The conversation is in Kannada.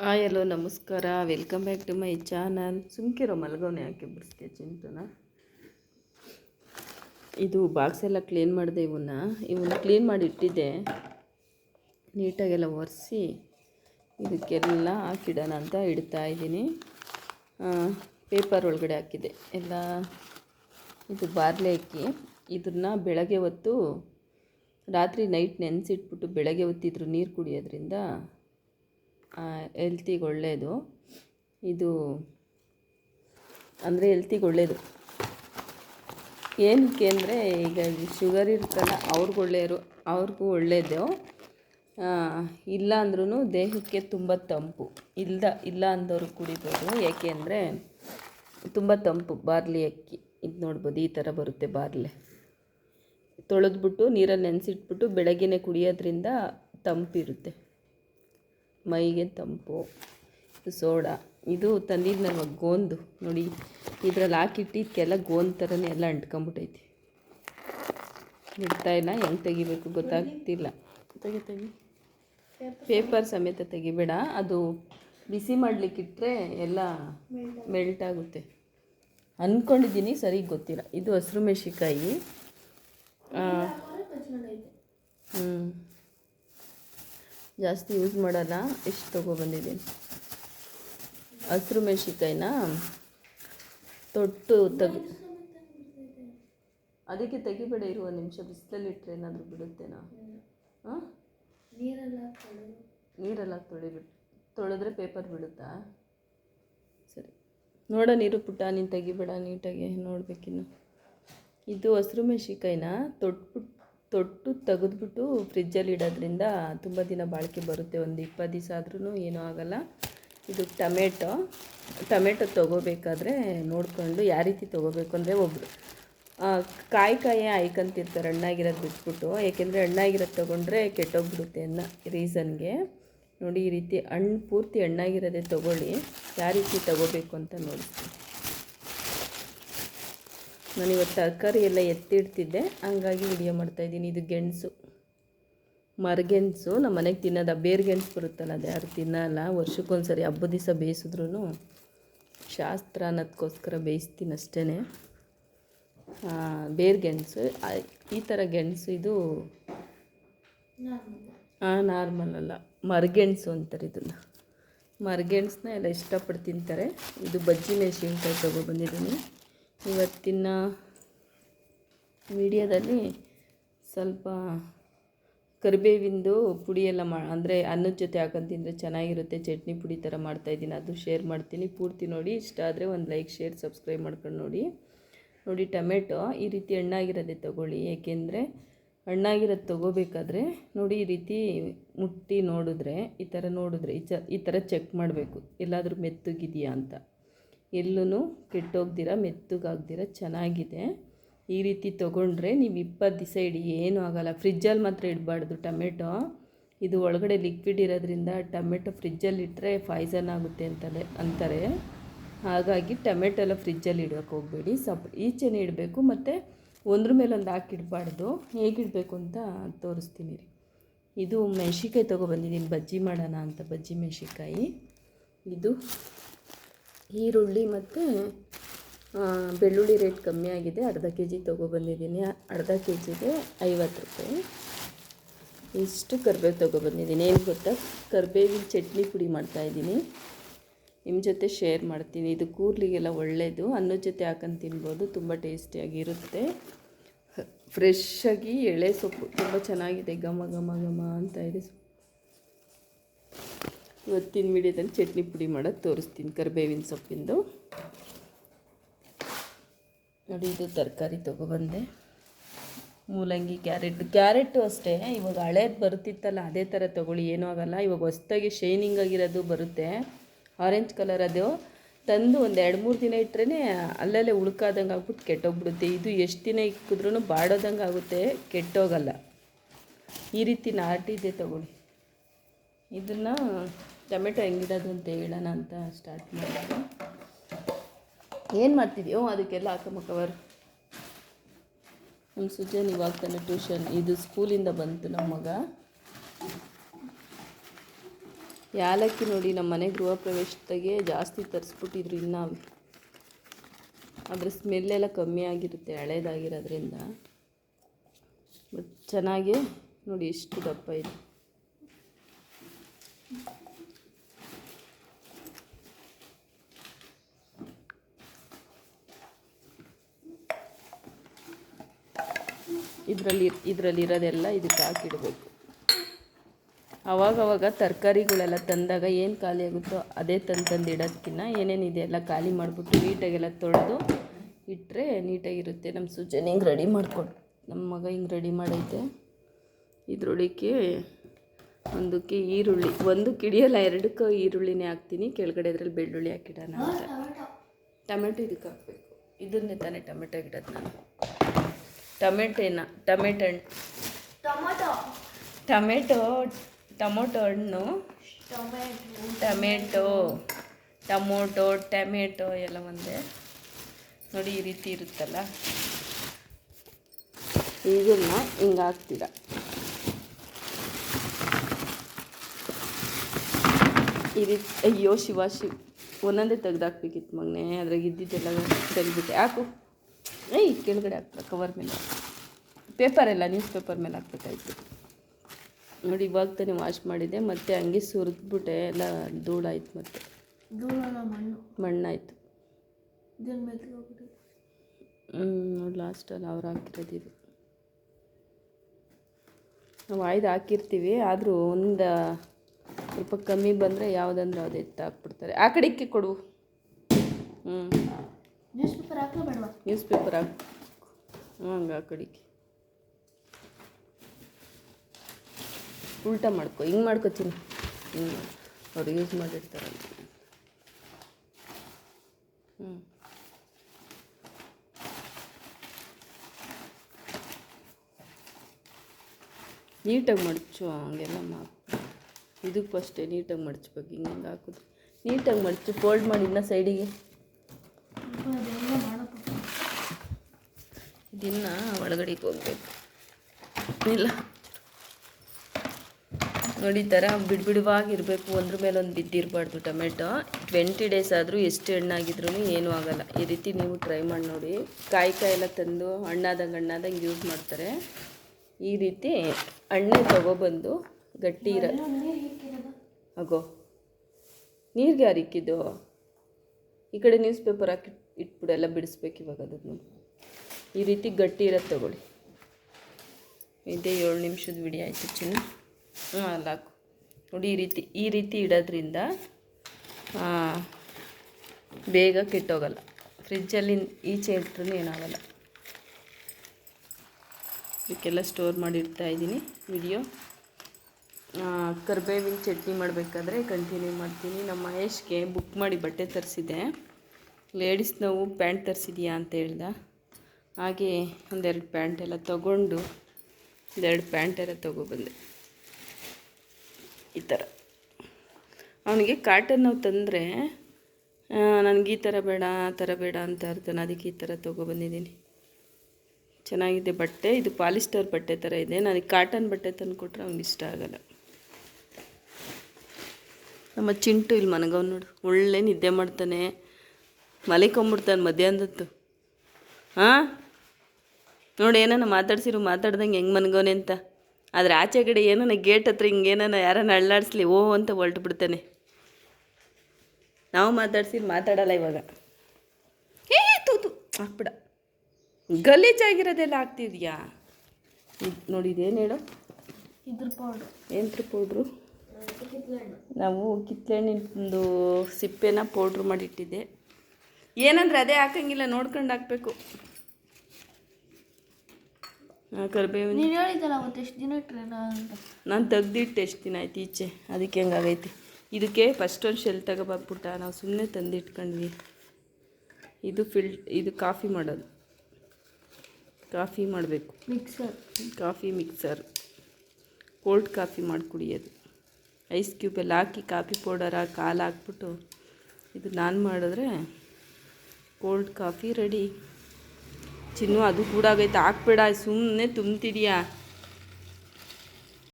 ಹಾಯ್, ಹಲೋ, ನಮಸ್ಕಾರ. Welcome back to my channel ಸುಮ್ಕಿರೋ ಮಲಗವನೆ ಹಾಕಿ ಬಿಡಿಸ್ಕೆ ಚಿಂತನ ಇದು ಬಾಕ್ಸ್ ಎಲ್ಲ ಕ್ಲೀನ್ ಮಾಡಿದೆ ಇವನ್ನ. ಇವನ್ನ ಕ್ಲೀನ್ ಮಾಡಿ ಇಟ್ಟಿದ್ದೆ. ನೀಟಾಗೆಲ್ಲ ಒರೆಸಿ ಇದಕ್ಕೆಲ್ಲ ಹಾಕಿಡೋಣ ಅಂತ ಇಡ್ತಾ ಇದ್ದೀನಿ. ಪೇಪರ್ ಒಳಗಡೆ ಹಾಕಿದೆ. ಎಲ್ಲ ಇದು ಬಾರ್ಲೆ ಅಕ್ಕಿ ಇದನ್ನು ಬೆಳಗ್ಗೆ ಹೊತ್ತು ರಾತ್ರಿ ನೈಟ್ ನೆನೆಸಿಟ್ಬಿಟ್ಟು ಬೆಳಗ್ಗೆ ಹೊತ್ತಿದ್ರು ನೀರು ಕುಡಿಯೋದ್ರಿಂದ ಹೆಲ್ತಿಗೆ ಒಳ್ಳೆಯದು ಇದು ಅಂದರೆ ಹೆಲ್ತಿಗೆ ಒಳ್ಳೆಯದು ಏನಕ್ಕೆ ಅಂದರೆ ಈಗ ಶುಗರ್ ಇರ್ತಲ್ಲ, ಅವ್ರಿಗೂ ಒಳ್ಳೆಯರು, ಅವ್ರಿಗೂ ಒಳ್ಳೆಯದು ಇಲ್ಲ ಅಂದ್ರೂ ದೇಹಕ್ಕೆ ತುಂಬ ತಂಪು. ಇಲ್ದ, ಇಲ್ಲ ಅಂದವರು ಕುಡಿಬೋದು. ಯಾಕೆ ಅಂದರೆ ತುಂಬ ತಂಪು, ಬಾರ್ಲಿ ಅಕ್ಕಿ. ಇದು ನೋಡ್ಬೋದು, ಈ ಥರ ಬರುತ್ತೆ ಬಾರ್ಲೆ. ತೊಳೆದ್ಬಿಟ್ಟು ನೀರಲ್ಲಿ ನೆನೆಸಿಟ್ಬಿಟ್ಟು ಬೆಳಗ್ಗೆನೆ ಕುಡಿಯೋದ್ರಿಂದ ತಂಪಿರುತ್ತೆ. ಮೈಗೆ ತಂಪು, ಸೋಡಾ. ಇದು ತಂದಿದ್ನಲ್ವ ಗೋಂದು. ನೋಡಿ, ಇದ್ರಲ್ಲಿ ಹಾಕಿಟ್ಟಿದ್ದಕ್ಕೆಲ್ಲ ಗೋಂದ್ ಥರನೇ ಎಲ್ಲ ಅಂಟ್ಕೊಂಬಿಟ್ಟೈತಿ. ಇಲ್ಲ, ಹೆಂಗೆ ತೆಗಿಬೇಕು ಗೊತ್ತಾಗ್ತಿಲ್ಲ. ತೆಗಿ ತೆಗಿ. ಪೇಪರ್ ಸಮೇತ ತೆಗಿಬೇಡ. ಅದು ಬಿಸಿ ಮಾಡಲಿಕ್ಕಿಟ್ರೆ ಎಲ್ಲ ಮೆಲ್ಟ್ ಆಗುತ್ತೆ. ಅಂದ್ಕೊಂಡಿದ್ದೀನಿ ಸರಿ ಗೊತ್ತಿಲ್ಲ. ಇದು ಹಸಿರು ಮೆಣಸಿಕಾಯಿ ಹ್ಞೂ ಜಾಸ್ತಿ ಯೂಸ್ ಮಾಡೋಲ್ಲ ಎಷ್ಟು ತೊಗೊಬಂದಿದ್ದೀನಿ ಹಸಿರು ಮೆಣಸಿಕಾಯಿನ ತೊಟ್ಟು ತೆಗಿ ಅದಕ್ಕೆ ತೆಗಿಬೇಡ ಇರುವ ನಿಮಿಷ ಬಿಸಿಲಲ್ಲಿ ಇಟ್ಟರೆ ಏನಾದರೂ ಬಿಡುತ್ತೇನಾ. ಹಾಂ? ನೀರೆಲ್ಲ ತೊಳಿಬಿಟ್ಟು ತೊಳೆದ್ರೆ ಪೇಪರ್ ಬಿಡುತ್ತಾ ಸರಿ. ನೋಡ ನೀರು ಪುಟ್ಟ ನೀನು ತೆಗಿಬೇಡ ನೀಟಾಗಿ ನೋಡಬೇಕಿನ್ನು. ಇದು ಹಸಿರು ಮೆಣಸಿಕಾಯಿನ ತೊಟ್ಬಿಟ್ಟು ತೊಟ್ಟು ತೆಗೆದ್ಬಿಟ್ಟು ಫ್ರಿಜ್ಜಲ್ಲಿ ಇಡೋದ್ರಿಂದ ತುಂಬ ದಿನ ಬಾಳಿಕೆ ಬರುತ್ತೆ. ಒಂದು ಇಪ್ಪತ್ತು ದಿವಸ ಆದ್ರೂ ಏನೂ ಆಗೋಲ್ಲ. ಇದು ಟೊಮೆಟೊ. ಟೊಮೆಟೊ ತೊಗೋಬೇಕಾದ್ರೆ ನೋಡಿಕೊಂಡು ಯಾವ ರೀತಿ ತೊಗೋಬೇಕು ಅಂದರೆ ಒಬ್ಬರು ಕಾಯಿ ಕಾಯಿ ಆಯ್ಕೊಂತಿರ್ತಾರೆ ಹಣ್ಣಾಗಿರೋದು ಬಿಟ್ಬಿಟ್ಟು. ಏಕೆಂದರೆ ಹಣ್ಣಾಗಿರೋದು ತೊಗೊಂಡ್ರೆ ಕೆಟ್ಟೋಗ್ಬಿಡುತ್ತೆ ಅನ್ನೋ ರೀಸನ್ಗೆ. ನೋಡಿ ಈ ರೀತಿ ಹಣ್ಣು, ಪೂರ್ತಿ ಹಣ್ಣಾಗಿರೋದೇ ತೊಗೊಳ್ಳಿ. ಯಾವ ರೀತಿ ತೊಗೋಬೇಕು ಅಂತ ನೋಡ್ತೀನಿ ನಾನು ಇವತ್ತು ತರಕಾರಿ ಎಲ್ಲ ಎತ್ತಿಡ್ತಿದ್ದೆ. ಹಂಗಾಗಿ ವಿಡಿಯೋ ಮಾಡ್ತಾಯಿದ್ದೀನಿ ಇದು ಗೆಣಸು. ಮರಗೆಣಸು. ನಮ್ಮ ಮನೆಗೆ ತಿನ್ನೋದು ಬೇರೆ ಗೆಣಸು ಬರುತ್ತಲ್ಲ, ಅದು ಯಾರು ತಿನ್ನಲ್ಲ. ವರ್ಷಕ್ಕೊಂದ್ಸರಿ ಹಬ್ಬದ ದಿವಸ ಬೇಯಿಸಿದ್ರು ಶಾಸ್ತ್ರ ಅನ್ನೋದಕ್ಕೋಸ್ಕರ ಬೇಯಿಸ್ತೀನಿ ಅಷ್ಟೇ ಬೇರೆ ಗೆಣಸು. ಈ ಥರ ಗೆಣಸು ಇದು ಹಾಂ ನಾರ್ಮಲ್ ಅಲ್ಲ. ಮರಗೆಣಸು ಅಂತಾರೆ ಇದನ್ನು. ಮರಗೆಣಸನ್ನ ಎಲ್ಲ ಇಷ್ಟಪಟ್ಟು ತಿಂತಾರೆ. ಇದು ಬಜ್ಜಿ ಮೆಣಸಿನ್ಕಾಯಿ ತೊಗೊಬಂದಿದ್ದೀನಿ ಇವತ್ತಿನ ವಿಡಿಯೋದಲ್ಲಿ ಸ್ವಲ್ಪ ಕರಿಬೇವಿಂದು ಪುಡಿ ಎಲ್ಲ ಮಾ, ಅಂದರೆ ಅನ್ನದ ಜೊತೆ ಹಾಕೊಂಡು ತಿಂದರೆ ಚೆನ್ನಾಗಿರುತ್ತೆ. ಚಟ್ನಿ ಪುಡಿ ಥರ ಮಾಡ್ತಾಯಿದ್ದೀನಿ ಅದು ಶೇರ್ ಮಾಡ್ತೀನಿ. ಪೂರ್ತಿ ನೋಡಿ. ಇಷ್ಟ ಆದರೆ ಒಂದು ಲೈಕ್, ಶೇರ್, ಸಬ್ಸ್ಕ್ರೈಬ್ ಮಾಡ್ಕೊಂಡು ನೋಡಿ. ನೋಡಿ, ಟೊಮೆಟೊ ಈ ರೀತಿ ಹಣ್ಣಾಗಿರೋದೇ ತೊಗೊಳ್ಳಿ. ಏಕೆಂದರೆ ಹಣ್ಣಾಗಿರೋದು ತೊಗೋಬೇಕಾದ್ರೆ ನೋಡಿ ಈ ರೀತಿ ಮುಟ್ಟಿ ನೋಡಿದ್ರೆ, ಈ ಥರ ನೋಡಿದ್ರೆ, ಈ ಚ, ಈ ಥರ ಚೆಕ್ ಮಾಡಬೇಕು. ಎಲ್ಲಾದರೂ ಮೆತ್ತಗಿದೆಯಾ ಅಂತ. ಎಲ್ಲೂ ಕೆಟ್ಟೋಗ್ದಿರ, ಮೆತ್ತಗಾಗ್ದಿರ, ಚೆನ್ನಾಗಿದೆ. ಈ ರೀತಿ ತೊಗೊಂಡ್ರೆ ನೀವು ಇಪ್ಪತ್ತು ದಿವಸ ಇಡಿ, ಏನೂ ಆಗೋಲ್ಲ. ಫ್ರಿಜ್ಜಲ್ಲಿ ಮಾತ್ರ ಇಡಬಾರ್ದು ಟೊಮೆಟೊ. ಇದು ಒಳಗಡೆ ಲಿಕ್ವಿಡ್ ಇರೋದ್ರಿಂದ ಟೊಮೆಟೊ ಫ್ರಿಜ್ಜಲ್ಲಿ ಇಟ್ಟರೆ ಪಾಯ್ಸನ್ ಆಗುತ್ತೆ ಅಂತಲೇ ಅಂತಾರೆ. ಹಾಗಾಗಿ ಟೊಮೆಟೊ ಎಲ್ಲ ಫ್ರಿಜ್ಜಲ್ಲಿ ಇಡೋಕೆ ಹೋಗಬೇಡಿ. ಸಪ್, ಈಚೆನೇ ಇಡಬೇಕು, ಮತ್ತು ಒಂದ್ರ ಮೇಲೆ ಒಂದು ಹಾಕಿಡಬಾರ್ದು ಹೇಗಿಡಬೇಕು ಅಂತ ತೋರಿಸ್ತೀನಿ ರೀ. ಇದು ಮೆಣಸಿಕಾಯಿ ತೊಗೊಬಂದಿದ್ದೀನಿ ಬಜ್ಜಿ ಮಾಡೋಣ ಅಂತ, ಬಜ್ಜಿ ಮೆಣಸಿಕಾಯಿ ಇದು ಈರುಳ್ಳಿ ಮತ್ತು ಬೆಳ್ಳುಳ್ಳಿ ರೇಟ್ ಕಮ್ಮಿ ಆಗಿದೆ. ಅರ್ಧ ಕೆ ಜಿ ತೊಗೊಬಂದಿದ್ದೀನಿ ಅರ್ಧ ಕೆ ಜಿಗೆ ಐವತ್ತು ರೂಪಾಯಿ. ಇಷ್ಟು ಕರಿಬೇವು ತೊಗೊಬಂದಿದ್ದೀನಿ ಏನು ಗೊತ್ತಾ? ಕರಿಬೇವಿನ ಚಟ್ನಿ ಪುಡಿ ಮಾಡ್ತಾಯಿದ್ದೀನಿ ನಿಮ್ಮ ಜೊತೆ ಶೇರ್ ಮಾಡ್ತೀನಿ. ಇದು ಕೂರ್ಲಿಗೆಲ್ಲ ಒಳ್ಳೆಯದು ಅನ್ನದ ಜೊತೆ ಹಾಕೊಂಡು ತಿನ್ಬೋದು. ತುಂಬ ಟೇಸ್ಟಿಯಾಗಿರುತ್ತೆ ಫ್ರೆಶ್ಶಾಗಿ ಎಳೆ ಸೊಪ್ಪು. ತುಂಬ ಚೆನ್ನಾಗಿದೆ. ಘಮ ಘಮ ಘಮ ಅಂತ ಇದೆ. ಇವತ್ತಿನ ವಿಡಿಯೋದಲ್ಲಿ ಚಟ್ನಿ ಪುಡಿ ಮಾಡೋದು ತೋರಿಸ್ತೀನಿ, ಕರಿಬೇವಿನ ಸೊಪ್ಪಿಂದು. ನೋಡಿ, ಇದು ತರಕಾರಿ ತೊಗೊಬಂದೆ. ಮೂಲಂಗಿ, ಕ್ಯಾರೆಟ್, ಕ್ಯಾರೆಟು ಅಷ್ಟೇ. ಇವಾಗ ಹಳೇದು ಬರುತ್ತಿತ್ತಲ್ಲ ಅದೇ ಥರ ತೊಗೊಳ್ಳಿ, ಏನೂ ಆಗೋಲ್ಲ. ಇವಾಗ ಹೊಸ್ದಾಗಿ ಶೈನಿಂಗ್ ಆಗಿರೋದು ಬರುತ್ತೆ. ಆರೆಂಜ್ ಕಲರ್ ಅದು. ತಂದು ಒಂದು ಎರಡು ಮೂರು ದಿನ ಇಟ್ಟರೆ ಅಲ್ಲಲ್ಲೇ ಉಳ್ಕಾದಂಗೆ ಆಗ್ಬಿಟ್ಟು ಕೆಟ್ಟೋಗ್ಬಿಡುತ್ತೆ. ಇದು ಎಷ್ಟು ದಿನ ಇಕ್ಕಿದ್ರೂ ಬಾಡೋದಂಗೆ ಆಗುತ್ತೆ, ಕೆಟ್ಟೋಗಲ್ಲ. ಈ ರೀತಿ ನಾಟಿದೆ ತೊಗೊಳ್ಳಿ. ಇದನ್ನು ಟೊಮೆಟೊ ಹೆಂಗಿಡೋದು ಅಂತ ಹೇಳೋಣ ಅಂತ ಸ್ಟಾರ್ಟ್ ಮಾಡಿದೆ ಏನು ಮಾಡ್ತಿದ್ಯೋ ಅದಕ್ಕೆಲ್ಲ ಹಾಕಮ್ಮ ಕವರ್ ನಮ್ಮ ಸುಜನ್ ಇವಾಗ ತಾನೆ ಟ್ಯೂಷನ್ ಇದು ಸ್ಕೂಲಿಂದ ಬಂತು ನಮ್ಮ ಮಗ. ಯಾಲಕ್ಕಿ ನೋಡಿ ನಮ್ಮ ಮನೆ ಗೃಹ ಪ್ರವೇಶದಾಗೆ ಜಾಸ್ತಿ ತರಿಸ್ಬಿಟ್ಟಿದ್ರು ಇನ್ನು. ಅದ್ರ ಸ್ಮೆಲ್ಲೆಲ್ಲ ಕಮ್ಮಿ ಆಗಿರುತ್ತೆ, ಹಳೇದಾಗಿರೋದ್ರಿಂದ. ಬಟ್ ಚೆನ್ನಾಗಿ ನೋಡಿ ಎಷ್ಟು ದಪ್ಪ ಇದೆ. ಇದರಲ್ಲಿ ಇದರಲ್ಲಿ ಇರೋದೆಲ್ಲ ಇದಕ್ಕೆ ಹಾಕಿಡಬೇಕು. ಅವಾಗವಾಗ ತರಕಾರಿಗಳೆಲ್ಲ ತಂದಾಗ ಏನು ಖಾಲಿ ಆಗುತ್ತೋ ಅದೇ ತಂದು ತಂದು ಇಡೋದಕ್ಕಿಂತ ಏನೇನಿದೆ ಎಲ್ಲ ಖಾಲಿ ಮಾಡಿಬಿಟ್ಟು ನೀಟಾಗೆಲ್ಲ ತೊಳೆದು ಇಟ್ಟರೆ ನೀಟಾಗಿರುತ್ತೆ. ನಮ್ಮ ಸೂಚನೆ ಹಿಂಗೆ ರೆಡಿ ಮಾಡ್ಕೊಂಡು ನಮ್ಮ ಮಗ ಹಿಂಗೆ ರೆಡಿ ಮಾಡೈತೆ. ಇದರೊಳಕ್ಕೆ ಒಂದಕ್ಕೆ ಈರುಳ್ಳಿ, ಒಂದು ಕಿಡಿಯಲ್ಲ ಎರಡಕ್ಕೂ ಈರುಳ್ಳಿನೇ ಹಾಕ್ತೀನಿ. ಕೆಳಗಡೆ ಇದ್ರಲ್ಲಿ ಬೆಳ್ಳುಳ್ಳಿ ಹಾಕಿಡೋಣ ಟೊಮೆಟೊ ಇದಕ್ಕೆ ಹಾಕಬೇಕು. ಇದನ್ನೇ ತಾನೇ ಟೊಮೆಟೊ ಗಿಡದ ನಾನು. ಟೊಮೆಟೆನ ಟೊಮೆಟೊ ಹಣ್ಣು ಟೊಮೊಟೊ. ಟೊಮೆಟೊ ಟೊಮೊಟೊ ಹಣ್ಣು. ಟೊಮೆಟೊ ಟೊಮೊಟೊ ಟೊಮೆಟೊ ಎಲ್ಲ ಒಂದೇ. ನೋಡಿ ಈ ರೀತಿ ಇರುತ್ತಲ್ಲ. ಇದನ್ನ ಹಿಂಗೆ ಹಾಕ್ತೀರ. ಈ ರೀತಿ ಅಯ್ಯೋ ಶಿವ ಶಿವ. ಒಂದೊಂದೇ ತೆಗ್ದಾಕ್ಬೇಕಿತ್ತು ಮಗನೇ. ಅದ್ರಾಗ ಇದ್ದಿದ್ದೆಲ್ಲ ತೆಗೆದ್ಬಿಟ್ಟೆ. ಹಾಕು. ಏಯ್ ಕೆಳಗಡೆ ಹಾಕ್ಬೇಕು ಕವರ್ ಮೇಲೆ ಪೇಪರೆಲ್ಲ ಎಲ್ಲ ನ್ಯೂಸ್ ಪೇಪರ್ ಮೇಲೆ ಹಾಕ್ಬೇಕಾಯ್ತು. ನೋಡಿ ಇವಾಗ ತಾನೇ ವಾಶ್ ಮಾಡಿದೆ ಮತ್ತೆ ಹಂಗೆ ಸುರಿದ್ಬಿಟ್ಟೆ ಎಲ್ಲ ಧೂಳಾಯ್ತು ಮತ್ತೆ. ಮಣ್ಣು? ಮಣ್ಣಾಯ್ತು. ಹ್ಞೂ ನೋಡಿ ಲಾಸ್ಟಲ್ಲಿ ಅವ್ರು ಹಾಕಿರೋದು ಇದು. ನಾವು ಆಯ್ದು ಹಾಕಿರ್ತೀವಿ ಆದರೂ ಒಂದು ಸ್ವಲ್ಪ ಕಮ್ಮಿ ಬಂದರೆ ಯಾವುದಂದ್ರೆ ಅದು ಎತ್ತು ಹಾಕ್ಬಿಡ್ತಾರೆ. ಆ ಕಡೆಗೆ ಕೊಡು. ಹ್ಞೂ ನ್ಯೂಸ್ ಪೇಪರ್ ಹಾಕ್ಲಾ ಬೇಡವಾ? ನ್ಯೂಸ್ ಪೇಪರ್ ಹಾಕು ಹಂಗೆ ಆ ಉಲ್ಟಾ ಮಾಡ್ಕೊ, ಹಿಂಗೆ ಮಾಡ್ಕೋತೀನಿ. ಹಿಂಗೆ ಅವ್ರು ಯೂಸ್ ಮಾಡಿರ್ತಾರಲ್ಲ. ಹ್ಞೂ ನೀಟಾಗಿ ಮಡಚು ಹಂಗೆಲ್ಲ ಮಾ ಇದಕ್ಕೂ ಫಸ್ಟೇ ನೀಟಾಗಿ ಮಡಚ್ಬೇಕು ಹಿಂಗೆ ಹಿಂಗೆ ಹಾಕೋದು. ನೀಟಾಗಿ ಮಡಚು ಫೋಲ್ಡ್ ಮಾಡಿ ಇನ್ನೂ ಸೈಡಿಗೆ ಇದನ್ನ ಒಳಗಡೆಗೆ ಹೋಗ್ಬೇಕು. ಇಲ್ಲ. ನೋಡಿ ಈ ಥರ ಬಿಡ್ಬಿಡುವಾಗಿರಬೇಕು ಒಂದ್ರ ಮೇಲೆ ಒಂದು ಬಿದ್ದಿರಬಾರ್ದು ಟೊಮೆಟೊ. ಟ್ವೆಂಟಿ ಡೇಸ್ ಆದರೂ ಎಷ್ಟು ಹಣ್ಣಾಗಿದ್ರೂ ಏನೂ ಆಗೋಲ್ಲ. ಈ ರೀತಿ ನೀವು ಟ್ರೈ ಮಾಡಿ ನೋಡಿ. ಕಾಯಿ ಕಾಯೆಲ್ಲ ಎಲ್ಲ ತಂದು ಹಣ್ಣಾದಂಗೆ ಹಣ್ಣಾದಂಗೆ ಯೂಸ್ ಮಾಡ್ತಾರೆ. ಈ ರೀತಿ ಹಣ್ಣೆ ತಗೊಬಂದು ಗಟ್ಟಿ ಇರ ಅಗೋ. ನೀರಿಗೆ ಯಾರಿಕ್ಕಿದ್ದು ಈ ಕಡೆ ನ್ಯೂಸ್ ಪೇಪರ್ ಹಾಕಿ ಇಟ್ಬಿಡು ಎಲ್ಲ ಬಿಡಿಸ್ಬೇಕು ಇವಾಗ ಅದನ್ನು. ಈ ರೀತಿ ಗಟ್ಟಿ ಇರೋದು ತಗೊಳ್ಳಿ. ಇದೇ ಏಳು ನಿಮಿಷದ ವಿಡಿಯೋ ಆಯಿತು ಚಿನ್ನ. ಹ್ಞೂ ನೋಡಿ ಈ ರೀತಿ ಈ ರೀತಿ ಇಡೋದ್ರಿಂದ ಬೇಗ ಕೆಟ್ಟೋಗಲ್ಲ. ಫ್ರಿಜ್ಜಲ್ಲಿ ಈಚೆ ಇಟ್ಟರೂ ಏನಾಗಲ್ಲ. ಇದಕ್ಕೆಲ್ಲ ಸ್ಟೋರ್ ಮಾಡಿ ಇಡ್ತಾ ಇದ್ದೀನಿ ವಿಡಿಯೋ ಕರ್ಬೇವಿನ ಚಟ್ನಿ ಮಾಡಬೇಕಾದ್ರೆ ಕಂಟಿನ್ಯೂ ಮಾಡ್ತೀನಿ. ನಮ್ಮ ಮಹೇಶ್ಗೆ ಬುಕ್ ಮಾಡಿ ಬಟ್ಟೆ ತರಿಸಿದೆ ಲೇಡೀಸ್ ನಾವು ಪ್ಯಾಂಟ್ ತರಿಸಿದೀಯಾ ಅಂತ ಹೇಳ್ದ. ಹಾಗೆ ಒಂದೆರಡು ಪ್ಯಾಂಟ್ ಎಲ್ಲ ತಗೊಂಡು ಒಂದೆರಡು ಪ್ಯಾಂಟ್ ಎಲ್ಲ ತೊಗೊಬಂದೆ ಈ ಥರ. ಅವನಿಗೆ ಕಾಟನ್ ನಾವು ತಂದರೆ ನನಗೆ ಈ ಥರ ಬೇಡ, ಆ ಥರ ಬೇಡ ಅಂತ ಇರ್ತಾನೆ ಅದಕ್ಕೆ ಈ ಥರ ತೊಗೊಬಂದಿದ್ದೀನಿ ಚೆನ್ನಾಗಿದೆ ಬಟ್ಟೆ, ಇದು ಪಾಲಿಸ್ಟರ್ ಬಟ್ಟೆ ಥರ ಇದೆ. ನನಗೆ ಕಾಟನ್ ಬಟ್ಟೆ ತಂದು ಕೊಟ್ಟರೆ ಅವ್ನಿಗೆ ಇಷ್ಟ ಆಗಲ್ಲ. ನಮ್ಮ ಚಿಂಟು ಇಲ್ಲಿ ಮನಗವ್ ನೋಡು, ಒಳ್ಳೆ ನಿದ್ದೆ ಮಾಡ್ತಾನೆ. ಮಲಿಕೊಂಬಿಡ್ತಾನೆ ಮಧ್ಯಾಹ್ನದತ್ತು. ಹಾಂ ನೋಡಿ ಏನಾನ ಮಾತಾಡ್ಸಿರು ಮಾತಾಡ್ದಂಗೆ ಹೆಂಗೆ ಮನ್ಗೋನೆ ಅಂತ. ಆದರೆ ಆಚೆ ಕಡೆ ಏನಾನ ಗೇಟ್ ಹತ್ರ ಹಿಂಗೇನಾನ ಯಾರನ್ನ ಅಳ್ಳಾಡಿಸ್ಲಿ ಓ ಅಂತ ಹೊರಟು ಬಿಡ್ತಾನೆ. ನಾವು ಮಾತಾಡ್ಸಿರು ಮಾತಾಡಲ್ಲ ಇವಾಗ. ಏ ತೂತು ಹಾಕ್ಬಿಡ. ಗಲೀಜಾಗಿರೋದೆಲ್ಲ ಆಗ್ತಿದ್ಯಾ ನೋಡಿದೇನು ನೋಡಿ ಇದೇನು ಹೇಳು? ಇದ್ರ ಪೌಡ್ರು ಏನ್ರ ಪೌಡ್ರು ನಾವು ಒಂದು ಸಿಪ್ಪೆನ ಪೌಡ್ರ್ ಮಾಡಿಟ್ಟಿದ್ದೆ. ಏನಂದ್ರೆ ಅದೇ ಹಾಕಂಗಿಲ್ಲ ನೋಡ್ಕೊಂಡು ಹಾಕ್ಬೇಕು. ಕರಿಬೇವಿನ ನೀನು ಹೇಳಿದ್ದಲ್ಲ ಎಷ್ಟು ದಿನ ಅಂತ. ನಾನು ತೆಗ್ದಿಟ್ಟು ಎಷ್ಟು ದಿನ ಆಯ್ತು ಈಚೆ ಅದಕ್ಕೆ ಹೆಂಗಾಗೈತಿ ಇದಕ್ಕೆ ಫಸ್ಟ್ ಒಂದು ಶೆಲ್ ತಗೋಬಾಕ್ಬಿಟ್ಟ ನಾವು ಸುಮ್ಮನೆ ತಂದಿಟ್ಕೊಂಡ್ವಿ. ಇದು ಫಿಲ್ ಇದು ಕಾಫಿ ಮಾಡೋದು. ಕಾಫಿ ಮಾಡಬೇಕು. Mixer coffee mixer cold coffee ಮಾಡಿ ಕುಡಿಯೋದು ಐಸ್ ಕ್ಯೂಬೆಲ್ಲ ಹಾಕಿ ಕಾಫಿ ಪೌಡರ್ ಹಾಕಿ ಹಾಲು ಹಾಕ್ಬಿಟ್ಟು ಇದು ನಾನು ಮಾಡಿದ್ರೆ ಕೋಲ್ಡ್ ಕಾಫಿ ರೆಡಿ ಚಿನ್ನು ಅದು ಕೂಡ ಆಗೈತೆ ಹಾಕ್ಬೇಡ ಸುಮ್ಮನೆ ತುಂಬ್ತಿದ್ಯಾ?